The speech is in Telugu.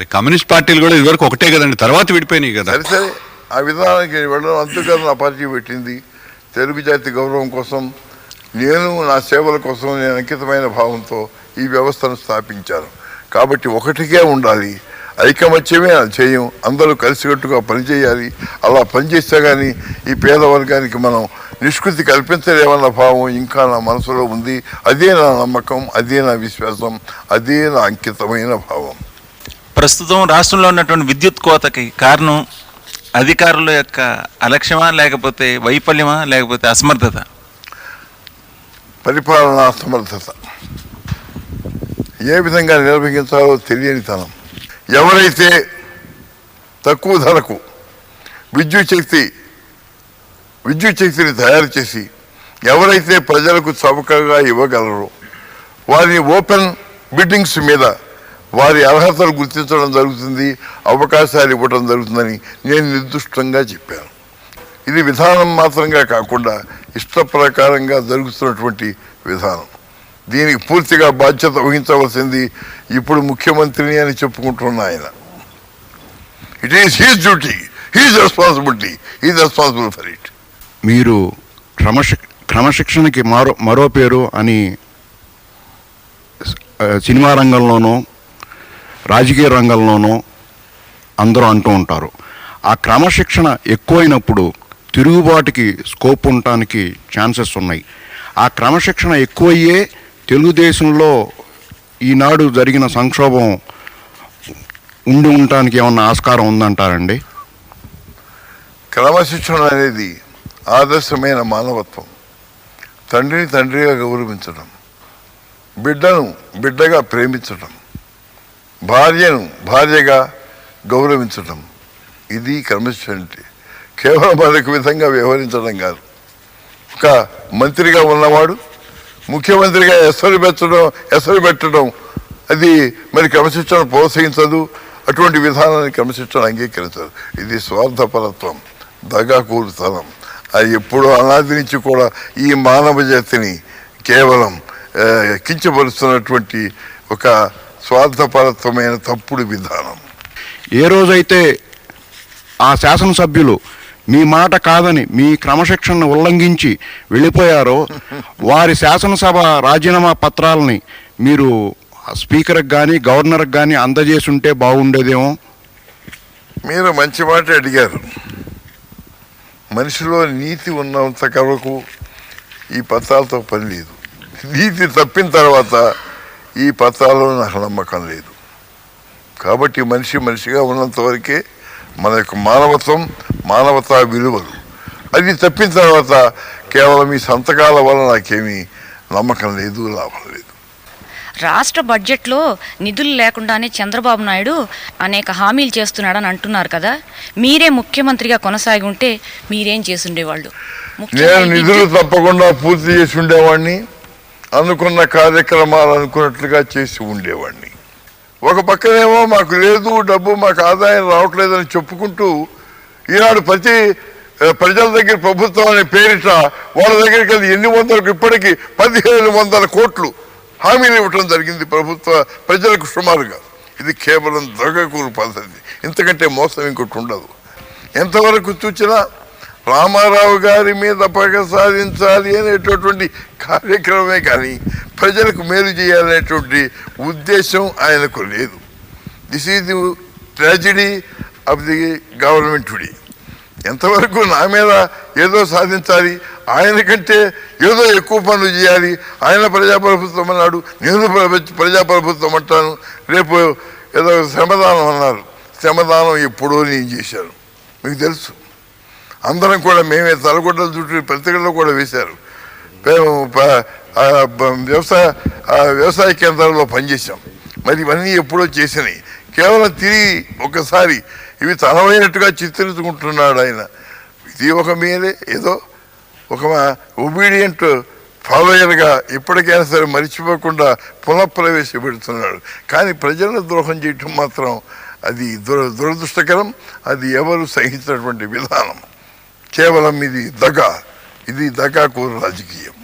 మరి కమ్యూనిస్ట్ పార్టీలు కూడా ఇదివరకు ఒకటే కదండి తర్వాత విడిపోయినాయి కదా. సరే సరే. ఆ విధానానికి వెళ్ళడం అందుకని నా పార్టీ పెట్టింది. తెలుగు జాతి గౌరవం కోసం నేను నా సేవల కోసం నేను అంకితమైన భావంతో ఈ వ్యవస్థను స్థాపించాను. కాబట్టి ఒకటికే ఉండాలి. ఐకమత్యమే నా చేయం అందరూ కలిసికట్టుగా పనిచేయాలి. అలా పనిచేస్తే కానీ ఈ పేద వర్గానికి మనం నిష్కృతి కల్పించలేమన్న భావం ఇంకా నా మనసులో ఉంది. అదే నా నమ్మకం అదే నా విశ్వాసం అదే నా అంకితమైన భావం. ప్రస్తుతం రాష్ట్రంలో ఉన్నటువంటి విద్యుత్ కోతకి కారణం అధికారుల యొక్క అలక్ష్యమా లేకపోతే వైఫల్యమా లేకపోతే అసమర్థత? పరిపాలన అసమర్థత. ఏ విధంగా నిర్వహించాలో తెలియనితనం ఎవరైతే తక్కువ ధరకు విద్యుత్ శక్తి విద్యుత్ శక్తిని తయారు చేసి ఎవరైతే ప్రజలకు చౌకగా ఇవ్వగలరో వారిని ఓపెన్ బిడ్డింగ్స్ మీద వారి అర్హతలు గుర్తించడం జరుగుతుంది అవకాశాలు ఇవ్వడం జరుగుతుందని నేను నిర్దిష్టంగా చెప్పాను. ఇది విధానం మాత్రంగా కాకుండా ఇష్టప్రకారంగా జరుగుతున్నటువంటి విధానం. దీనికి పూర్తిగా బాధ్యత వహించవలసింది ఇప్పుడు ముఖ్యమంత్రిని అని చెప్పుకుంటున్న ఆయన. It is his duty his responsibility he's responsible for it మీరు క్రమశి క్రమశిక్షణకి మరో మరో పేరు అని సినిమా రంగంలోనూ రాజకీయ రంగంలోనూ అందరూ అంటూ ఉంటారు. ఆ క్రమశిక్షణ ఎక్కువైనప్పుడు తిరుగుబాటుకి స్కోప్ ఉండటానికి ఛాన్సెస్ ఉన్నాయి. ఆ క్రమశిక్షణ ఎక్కువయ్యే తెలుగుదేశంలో ఈనాడు జరిగిన సంక్షోభం ఉండి ఉండటానికి ఏమన్నా ఆస్కారం ఉందంటారండి? క్రమశిక్షణ అనేది ఆదర్శమైన మానవత్వం. తండ్రిని తండ్రిగా గౌరవించడం బిడ్డను బిడ్డగా ప్రేమించడం భార్యను భార్యగా గౌరవించడం ఇది క్రమశిక్షణ అంటే కేవలం మరొక విధంగా వ్యవహరించడం కాదు. ఒక మంత్రిగా ఉన్నవాడు ముఖ్యమంత్రిగా ఎసరు పెట్టడం ఎసరు పెట్టడం అది మరి క్రమశిక్షణ ప్రోత్సహించదు. అటువంటి విధానాన్ని క్రమశిక్షణ అంగీకరించదు. ఇది స్వార్థపరత్వం దగాకూరుతనం. అది ఎప్పుడో అనాది నుంచి కూడా ఈ మానవ జాతిని కేవలం కించపరుస్తున్నటువంటి ఒక స్వార్థపరత్వమైన తప్పుడు విధానం. ఏ రోజైతే ఆ శాసనసభ్యులు మీ మాట కాదని మీ క్రమశిక్షణను ఉల్లంఘించి వెళ్ళిపోయారో వారి శాసనసభ రాజీనామా పత్రాలని మీరు స్పీకర్కి కానీ గవర్నర్కి కానీ అందజేసి ఉంటే బాగుండేదేమో? మీరు మంచి మాట అడిగారు. మనిషిలో నీతి ఉన్నంత వరకు ఈ పత్రాలతో పని లేదు. నీతి తప్పిన తర్వాత ఈ పత్రాల్లో నాకు నమ్మకం లేదు. కాబట్టి మనిషి మనిషిగా ఉన్నంత వరకే మన యొక్క మానవత్వం మానవతా విలువలు. అది తప్పిన తర్వాత కేవలం ఈ సంతకాల వల్ల నాకేమీ నమ్మకం లేదు లాభం లేదు. రాష్ట్ర బడ్జెట్లో నిధులు లేకుండానే చంద్రబాబు నాయుడు అనేక హామీలు చేస్తున్నాడని అంటున్నారు కదా. మీరే ముఖ్యమంత్రిగా కొనసాగి ఉంటే మీరేం చేసుండేవాళ్ళు ముఖ్యంగా నేను నిధులు తప్పకుండా పూర్తి చేసి ఉండేవాడిని. అనుకున్న కార్యక్రమాలు అనుకున్నట్లుగా చేసి ఉండేవాడిని. ఒక పక్కనేమో మాకు లేదు డబ్బు మాకు ఆదాయం రావట్లేదని చెప్పుకుంటూ ఈనాడు ప్రతి ప్రజల దగ్గర ప్రభుత్వం అనే పేరిట వాళ్ళ దగ్గరికి వెళ్ళి ఎన్ని వందలకు ఇప్పటికీ పదిహేను వందల కోట్లు హామీలు ఇవ్వటం జరిగింది ప్రభుత్వ ప్రజలకు సుమారుగా. ఇది కేవలం దొంగకూరు పద్ధతి. ఇంతకంటే మోసం ఇంకోటి ఉండదు. ఎంతవరకు చూచినా రామారావు గారి మీద పగ సాధించాలి అనేటటువంటి కార్యక్రమమే కానీ ప్రజలకు మేలు చేయాలనేటువంటి ఉద్దేశం ఆయనకు లేదు. This is the tragedy of the government today ఎంతవరకు నా మీద ఏదో సాధించాలి ఆయన కంటే ఏదో ఎక్కువ పనులు చేయాలి ఆయన ప్రజాప్రభుత్వం అన్నాడు నేను ప్ర- ప్రజాప్రభుత్వం అంటాను రేపు ఏదో శ్రమదానం అన్నారు. శ్రమదానం ఎప్పుడో నేను చేశాను. మీకు తెలుసు. అందరం కూడా మేమే తలగొడ్డల చుట్టూ ప్రతిగడలో కూడా వేశారు. మేము వ్యవసాయ వ్యవసాయ కేంద్రాల్లో పనిచేసాం మరి ఇవన్నీ ఎప్పుడో చేసినాయి. కేవలం తిరిగి ఒకసారి ఇవి తనమైనట్టుగా చిత్రించుకుంటున్నాడు ఆయన. ఇది ఒక మీరే ఏదో ఒక ఒబీడియంట్ ఫాలోయర్గా ఇప్పటికైనా సరే మర్చిపోకుండా పునఃప్రవేశపెడుతున్నాడు. కానీ ప్రజలను ద్రోహం చేయటం మాత్రం అది దుర దురదృష్టకరం. అది ఎవరు సహించినటువంటి విధానం. కేవలం ఇది దగా ఇది దగాకూరు రాజకీయం.